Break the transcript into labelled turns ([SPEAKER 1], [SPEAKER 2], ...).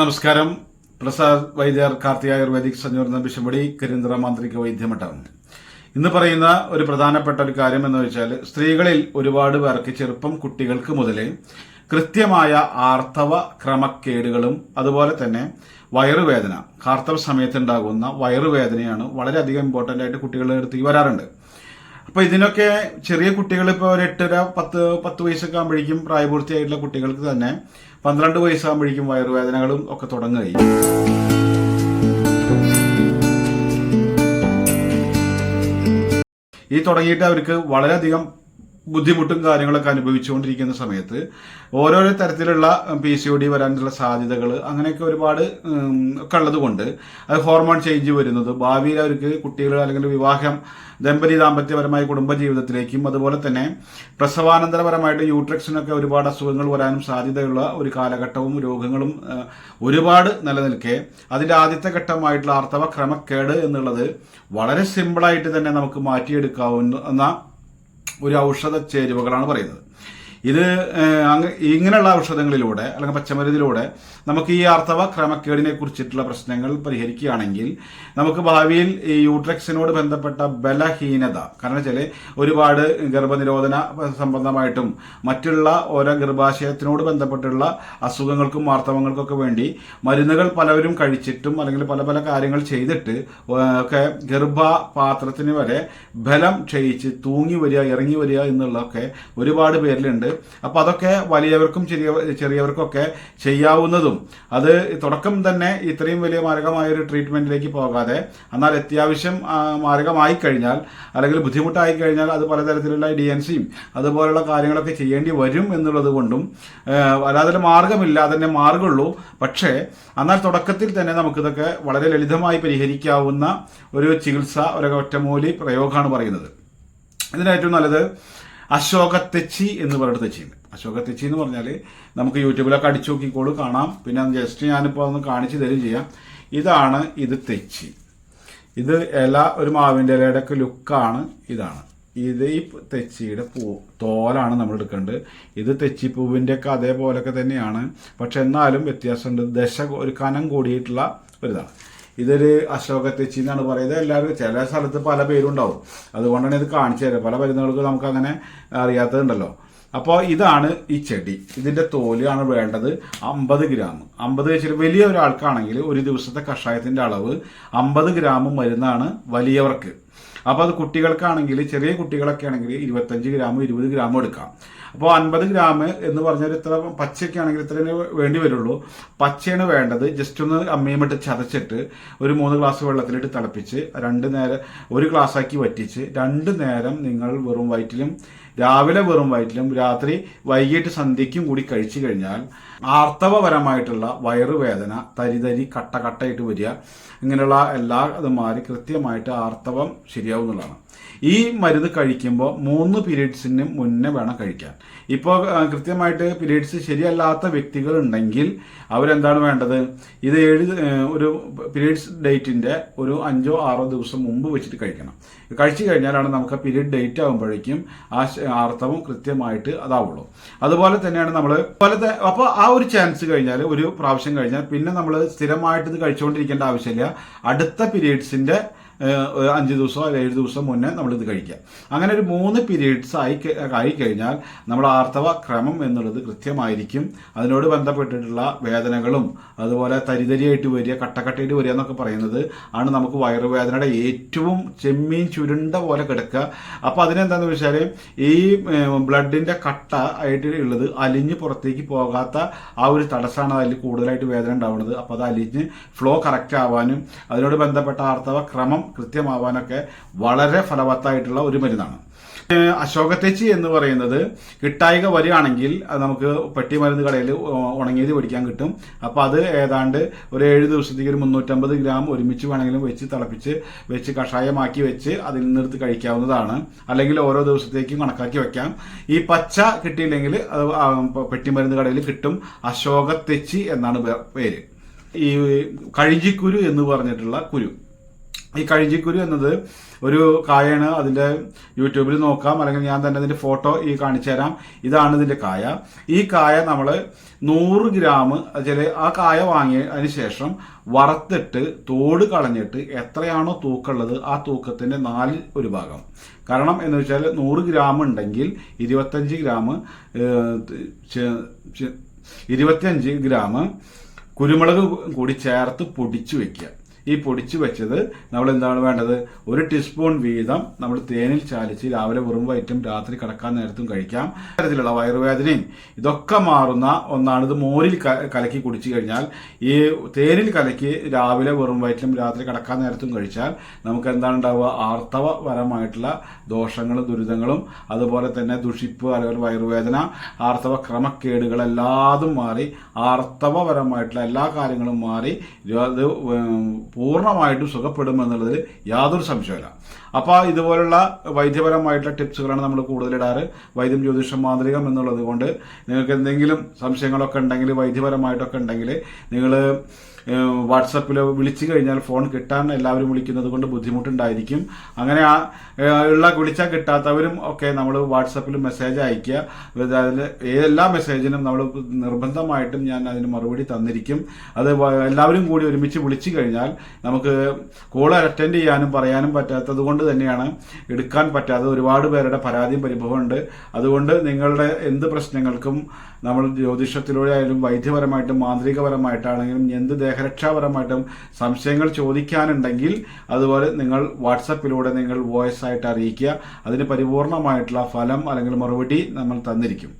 [SPEAKER 1] നമസ്കാരം. പ്രസാദ് വൈദ്യർ കാർത്തിക ആയുർവേദിക് സഞ്ജോർന്ന ബിഷമ്പടി കരിന്തറ മാന്ത്രിക വൈദ്യമഠം ഇന്ന് പറയുന്ന ഒരു പ്രധാനപ്പെട്ട ഒരു കാര്യം എന്ന് വെച്ചാൽ സ്ത്രീകളിൽ ഒരുപാട് പേർക്ക് ചെറുപ്പം കുട്ടികൾക്ക് മുതലേ കൃത്യമായ ആർത്തവ ക്രമക്കേടുകളും അതുപോലെ തന്നെ വയറുവേദന കാർത്തവ സമയത്തുണ്ടാകുന്ന വയറുവേദനയാണ് വളരെയധികം ഇമ്പോർട്ടന്റ് ആയിട്ട് കുട്ടികളുടെ അടുത്തേക്ക് വരാറുണ്ട്. അപ്പൊ ഇതിനൊക്കെ ചെറിയ കുട്ടികൾ ഇപ്പോൾ ഒരു എട്ടര പത്ത് പത്ത് വയസ്സൊക്കെ ആകുമ്പോഴേക്കും പ്രായപൂർത്തിയായിട്ടുള്ള കുട്ടികൾക്ക് തന്നെ പന്ത്രണ്ട് വയസ്സാകുമ്പോഴേക്കും വയറുവേദനകളും ഒക്കെ തുടങ്ങുകയും. ഈ തുടങ്ങിയിട്ട് അവർക്ക് വളരെയധികം ബുദ്ധിമുട്ടും കാര്യങ്ങളൊക്കെ അനുഭവിച്ചുകൊണ്ടിരിക്കുന്ന സമയത്ത് ഓരോരോ തരത്തിലുള്ള പി സി ഒ ഡി വരാനുള്ള സാധ്യതകൾ അങ്ങനെയൊക്കെ ഒരുപാട് ഒക്കെ ഉള്ളത് കൊണ്ട് അത് ഹോർമോൺ ചേഞ്ച് വരുന്നത് ഭാവിയിൽ അവർക്ക് കുട്ടികൾ അല്ലെങ്കിൽ വിവാഹം ദമ്പതി ദാമ്പത്യപരമായ കുടുംബ ജീവിതത്തിലേക്കും അതുപോലെ തന്നെ പ്രസവാനന്തരപരമായിട്ട് യൂട്രക്സിനൊക്കെ ഒരുപാട് അസുഖങ്ങൾ വരാനും സാധ്യതയുള്ള ഒരു കാലഘട്ടവും രോഗങ്ങളും ഒരുപാട് നിലനിൽക്കെ അതിന്റെ ആദ്യത്തെ ഘട്ടമായിട്ടുള്ള ആർത്തവ ക്രമക്കേട് എന്നുള്ളത് വളരെ സിമ്പിളായിട്ട് തന്നെ നമുക്ക് മാറ്റിയെടുക്കാവുന്ന ഒരു ഔഷധ ചേരുവകളാണ് പറയുന്നത്. ഇത് ഇങ്ങനെയുള്ള ഔഷധങ്ങളിലൂടെ അല്ലെങ്കിൽ പച്ചമരുന്നിലൂടെ നമുക്ക് ഈ ആർത്തവ ക്രമക്കേടിനെ കുറിച്ചിട്ടുള്ള പ്രശ്നങ്ങൾ പരിഹരിക്കുകയാണെങ്കിൽ നമുക്ക് ഭാവിയിൽ ഈ യൂട്രക്സിനോട് ബന്ധപ്പെട്ട ബലഹീനത കാരണം വെച്ചാൽ ഒരുപാട് ഗർഭനിരോധന സംബന്ധമായിട്ടും മറ്റുള്ള ഓരോ ഗർഭാശയത്തിനോട് ബന്ധപ്പെട്ടുള്ള അസുഖങ്ങൾക്കും ആർത്തവങ്ങൾക്കൊക്കെ വേണ്ടി മരുന്നുകൾ പലവരും കഴിച്ചിട്ടും അല്ലെങ്കിൽ പല പല കാര്യങ്ങൾ ചെയ്തിട്ട് ഒക്കെ ഗർഭപാത്രത്തിന് വരെ ബലം ക്ഷയിച്ച് തൂങ്ങി വരിക ഇറങ്ങി വരിക എന്നുള്ളതൊക്കെ ഒരുപാട് പേരിലുണ്ട്. അപ്പൊ അതൊക്കെ വലിയവർക്കും ചെറിയ ചെറിയവർക്കൊക്കെ ചെയ്യാവുന്നതും. അത് തുടക്കം തന്നെ ഇത്രയും വലിയ മാരകമായ ഒരു ട്രീറ്റ്മെന്റിലേക്ക് പോകാതെ എന്നാൽ അത്യാവശ്യം മാരകമായി കഴിഞ്ഞാൽ അല്ലെങ്കിൽ ബുദ്ധിമുട്ടായി കഴിഞ്ഞാൽ അത് പലതരത്തിലുള്ള ഡി എൻ സിയും അതുപോലുള്ള കാര്യങ്ങളൊക്കെ ചെയ്യേണ്ടി വരും എന്നുള്ളത് കൊണ്ടും അല്ലാതെ മാർഗമില്ല അതന്നെ മാർഗമുള്ളൂ. പക്ഷേ എന്നാൽ തുടക്കത്തിൽ തന്നെ നമുക്കിതൊക്കെ വളരെ ലളിതമായി പരിഹരിക്കാവുന്ന ഒരു ചികിത്സ ഒരു ഒറ്റമൂലി പ്രയോഗമാണ് പറയുന്നത്. ഇതിന് ഏറ്റവും നല്ലത് അശോകത്തെച്ചി എന്ന് പറയുന്ന തെച്ചിയുണ്ട്. അശോകത്തെച്ചി എന്ന് പറഞ്ഞാൽ നമുക്ക് യൂട്യൂബിലൊക്കെ അടിച്ചു നോക്കിക്കോളൂ കാണാം. പിന്നെ ജസ്റ്റ് ഞാനിപ്പോൾ ഒന്ന് കാണിച്ചു തരും ചെയ്യാം. ഇതാണ് ഇത് തെച്ചി. ഇത് ഇല ഒരു മാവിന്റെ ഇലയുടെ ഒക്കെ ലുക്കാണ് ഇതാണ്. ഇത് ഈ തെച്ചിയുടെ പൂ തോലാണ് നമ്മൾ എടുക്കേണ്ടത്. ഇത് തെച്ചി തെച്ചിപ്പൂവിന്റെ ഒക്കെ അതേപോലൊക്കെ തന്നെയാണ്. പക്ഷെ എന്നാലും വ്യത്യാസമുണ്ട്. ദശ ഒരു കനം കൂടിയിട്ടുള്ള ഒരിതാണ്. ഇതൊരു അശോക തെച്ചി എന്നാണ് പറയുന്നത്. എല്ലാവരും ചില സ്ഥലത്ത് പല പേരുണ്ടാവും. അതുകൊണ്ടാണ് ഇത് കാണിച്ചു തരുന്നത്. പല മരുന്നുകൾക്ക് നമുക്ക് അങ്ങനെ അറിയാത്തതുണ്ടല്ലോ. അപ്പോൾ ഇതാണ് ഈ ചെടി. ഇതിന്റെ തോലാണ് വേണ്ടത് അമ്പത് ഗ്രാം. അമ്പത് വെച്ചിട്ട് വലിയ ഒരാൾക്കാണെങ്കിൽ ഒരു ദിവസത്തെ കഷായത്തിന്റെ അളവ് അമ്പത് ഗ്രാം മരുന്നാണ് വലിയവർക്ക്. അപ്പോൾ അത് കുട്ടികൾക്കാണെങ്കിൽ ചെറിയ കുട്ടികളൊക്കെ ആണെങ്കിൽ ഇരുപത്തഞ്ച് ഗ്രാം ഇരുപത് ഗ്രാം എടുക്കാം. അപ്പോൾ അൻപത് ഗ്രാം എന്ന് പറഞ്ഞാൽ ഇത്ര പച്ചയ്ക്ക് ആണെങ്കിൽ ഇത്രേ വേണ്ടി വരുള്ളൂ. പച്ചയാണ് വേണ്ടത്. ജസ്റ്റ് ഒന്ന് അമ്മയും ഇട്ട് ചതച്ചിട്ട് ഒരു മൂന്ന് ഗ്ലാസ് വെള്ളത്തിലിട്ട് തിളപ്പിച്ച് രണ്ട് നേരം ഒരു ഗ്ലാസ് ആക്കി വറ്റിച്ച് രണ്ട് നേരം നിങ്ങൾ വെറും വയറ്റിലും രാവിലെ വെറും വയറ്റിലും രാത്രി വൈകിട്ട് സന്ധ്യയ്ക്കും കൂടി കഴിച്ചു കഴിഞ്ഞാൽ ആർത്തവപരമായിട്ടുള്ള വയറുവേദന തരിതരി കട്ട കട്ടയിട്ട് വരിക ഇങ്ങനെയുള്ള എല്ലാ ഇത് മാറി കൃത്യമായിട്ട് ആർത്തവം ശരിയാവുന്നതാണ് ഈ മരുന്ന് കഴിക്കുമ്പോൾ മൂന്ന് പീരീഡ്സിന് മുന്നേ വേണം കഴിക്കാൻ. ഇപ്പോൾ കൃത്യമായിട്ട് പീരീഡ്സ് ശരിയല്ലാത്ത വ്യക്തികൾ ഉണ്ടെങ്കിൽ അവരെന്താണ് വേണ്ടത്? ഇത് ഏഴ് ഒരു പീരീഡ്സ് ഡേറ്റിന്റെ ഒരു അഞ്ചോ ആറോ ദിവസം മുമ്പ് വെച്ചിട്ട് കഴിക്കണം. കഴിച്ചു കഴിഞ്ഞാലാണ് നമുക്ക് പീരീഡ് ഡേറ്റ് ആകുമ്പോഴേക്കും ആ ആർത്തവം കൃത്യമായിട്ട് അതാവുള്ളൂ. അതുപോലെ തന്നെയാണ് നമ്മൾ പോലത്തെ അപ്പോൾ ആ ഒരു ചാൻസ് കഴിഞ്ഞാൽ ഒരു പ്രാവശ്യം കഴിഞ്ഞാൽ പിന്നെ നമ്മൾ സ്ഥിരമായിട്ട് ഇത് കഴിച്ചുകൊണ്ടിരിക്കേണ്ട ആവശ്യമില്ല. അടുത്ത ഒരു അഞ്ച് ദിവസമോ ഏഴ് ദിവസം മുന്നേ നമ്മളിത് കഴിക്കുക അങ്ങനെ ഒരു മൂന്ന് പീരീഡ്സ് ആയി ആയി കഴിഞ്ഞാൽ നമ്മൾ ആർത്തവ ക്രമം എന്നുള്ളത് കൃത്യമായിരിക്കും. അതിനോട് ബന്ധപ്പെട്ടിട്ടുള്ള വേദനകളും അതുപോലെ തരിതരിയായിട്ട് വരിക കട്ടക്കട്ടയായിട്ട് വരിക എന്നൊക്കെ പറയുന്നത് ആണ് നമുക്ക് വയറുവേദനയുടെ ഏറ്റവും ചെമ്മീൻ ചുരുണ്ട പോലെ കിടക്കുക. അപ്പോൾ അതിനെന്താണെന്ന് വെച്ചാൽ ഈ ബ്ലഡിന്റെ കട്ട ആയിട്ട് ഉള്ളത് അലിഞ്ഞ് പുറത്തേക്ക് പോകാത്ത ആ ഒരു തടസ്സമാണ് അതിൽ കൂടുതലായിട്ട് വേദന ഉണ്ടാവുന്നത്. അപ്പോൾ അത് അലിഞ്ഞ് ഫ്ലോ കറക്റ്റ് ആവാനും അതിനോട് ബന്ധപ്പെട്ട ആർത്തവ ക്രമം കൃത്യമാവാനൊക്കെ വളരെ ഫലവത്തായിട്ടുള്ള ഒരു മരുന്നാണ്. അശോകത്തേച്ചി എന്ന് പറയുന്നത് കിട്ടായിക വരികയാണെങ്കിൽ അത് നമുക്ക് പെട്ടി മരുന്ന് കടയിൽ ഉണങ്ങിയത് പിടിക്കാൻ കിട്ടും. അപ്പോൾ അത് ഏതാണ്ട് ഒരു ഏഴ് ദിവസത്തേക്ക് ഒരു മുന്നൂറ്റമ്പത് ഗ്രാം ഒരുമിച്ച് വേണമെങ്കിലും വെച്ച് തിളപ്പിച്ച് വെച്ച് കഷായമാക്കി വെച്ച് അതിൽ നിന്നെടുത്ത് കഴിക്കാവുന്നതാണ്. അല്ലെങ്കിൽ ഓരോ ദിവസത്തേക്കും കണക്കാക്കി വെക്കാം. ഈ പച്ച കിട്ടിയില്ലെങ്കിൽ അത് ആ പെട്ടി മരുന്ന് കടയിൽ കിട്ടും. അശോകത്തെച്ചി എന്നാണ് പേര്. ഈ കഴിഞ്ചിക്കുരു എന്ന് പറഞ്ഞിട്ടുള്ള കുരു. ഈ കഴിഞ്ചിക്കുരു എന്നത് ഒരു കായാണ് അതിന്റെ യൂട്യൂബിൽ നോക്കാം. അല്ലെങ്കിൽ ഞാൻ തന്നെ ഇതിന്റെ ഫോട്ടോ ഈ കാണിച്ചു തരാം. ഇതാണ് ഇതിന്റെ കായ. ഈ കായ നമ്മൾ നൂറ് ഗ്രാം ചില ആ കായ വാങ്ങിയതിന് ശേഷം വറുത്തിട്ട് തോട് കളഞ്ഞിട്ട് എത്രയാണോ തൂക്കമുള്ളത് ആ തൂക്കത്തിന്റെ നാല് ഒരു ഭാഗം. കാരണം എന്ന് വെച്ചാൽ നൂറ് ഗ്രാം ഉണ്ടെങ്കിൽ ഇരുപത്തഞ്ച് ഗ്രാം ഇരുപത്തിയഞ്ച് ഗ്രാം കുരുമുളക് കൂടി ചേർത്ത് പൊടിച്ചു വെക്കുക. ഈ പൊടിച്ചു വെച്ചത് നമ്മൾ എന്താണ് വേണ്ടത്? ഒരു ടീസ്പൂൺ വീതം നമ്മൾ തേനിൽ ചാലിച്ച് രാവിലെ വെറും വയറ്റും രാത്രി കിടക്കാൻ നേരത്തും കഴിക്കാം. തരത്തിലുള്ള വയറുവേദനയും ഇതൊക്കെ മാറുന്ന ഒന്നാണ് ഇത് മോരിൽ കലക്കി കുടിച്ചു കഴിഞ്ഞാൽ ഈ തേനിൽ കലക്കി രാവിലെ വെറും വയറ്റിലും രാത്രി കിടക്കാൻ നേരത്തും കഴിച്ചാൽ നമുക്ക് എന്താണ് ഉണ്ടാവുക? ആർത്തവപരമായിട്ടുള്ള ദോഷങ്ങളും ദുരിതങ്ങളും അതുപോലെ തന്നെ ദുഷിപ്പ് അല്ലെങ്കിൽ വയറുവേദന ആർത്തവ ക്രമക്കേടുകൾ എല്ലാതും മാറി ആർത്തവപരമായിട്ടുള്ള എല്ലാ കാര്യങ്ങളും മാറി അത് പൂർണമായിട്ടും സുഖപ്പെടുമെന്നുള്ളതിൽ യാതൊരു സംശയമില്ല അപ്പോൾ ഇതുപോലുള്ള വൈദ്യപരമായിട്ടുള്ള ടിപ്സുകളാണ് നമ്മൾ കൂടുതലിടാറ്. വൈദ്യം ജ്യോതിഷം മാന്ത്രികം എന്നുള്ളത് കൊണ്ട് നിങ്ങൾക്ക് എന്തെങ്കിലും സംശയങ്ങളൊക്കെ ഉണ്ടെങ്കിൽ വൈദ്യപരമായിട്ടൊക്കെ ഉണ്ടെങ്കിൽ നിങ്ങൾ വാട്സപ്പിൽ വിളിച്ചു കഴിഞ്ഞാൽ ഫോൺ കിട്ടാൻ എല്ലാവരും വിളിക്കുന്നത് കൊണ്ട് ബുദ്ധിമുട്ടുണ്ടായിരിക്കും. അങ്ങനെ ആ ഉള്ള വിളിച്ചാൽ കിട്ടാത്തവരും ഒക്കെ നമ്മൾ വാട്സപ്പിൽ മെസ്സേജ് അയക്കുക അതിൽ എല്ലാ മെസ്സേജിനും നമ്മൾ നിർബന്ധമായിട്ടും ഞാൻ അതിന് മറുപടി തന്നിരിക്കും. അത് എല്ലാവരും കൂടി ഒരുമിച്ച് വിളിച്ചു കഴിഞ്ഞാൽ നമുക്ക് കോൾ അറ്റൻഡ് ചെയ്യാനും പറയാനും പറ്റാത്തത് കൊണ്ട് തന്നെയാണ് എടുക്കാൻ പറ്റാതെ ഒരുപാട് പേരുടെ പരാതിയും പരിഭവമുണ്ട് അതുകൊണ്ട് നിങ്ങളുടെ എന്ത് പ്രശ്നങ്ങൾക്കും നമ്മൾ ജ്യോതിഷത്തിലൂടെ ആയാലും വൈദ്യപരമായിട്ടും മാന്ത്രികപരമായിട്ടാണെങ്കിലും എന്ത് ദേഹരക്ഷാപരമായിട്ടും സംശയങ്ങൾ ചോദിക്കാനുണ്ടെങ്കിൽ അതുപോലെ നിങ്ങൾ വാട്സപ്പിലൂടെ നിങ്ങൾ വോയിസ് ആയിട്ട് അറിയിക്കുക. അതിന് പരിപൂർണമായിട്ടുള്ള ഫലം അല്ലെങ്കിൽ മറുപടി നമ്മൾ തന്നിരിക്കും.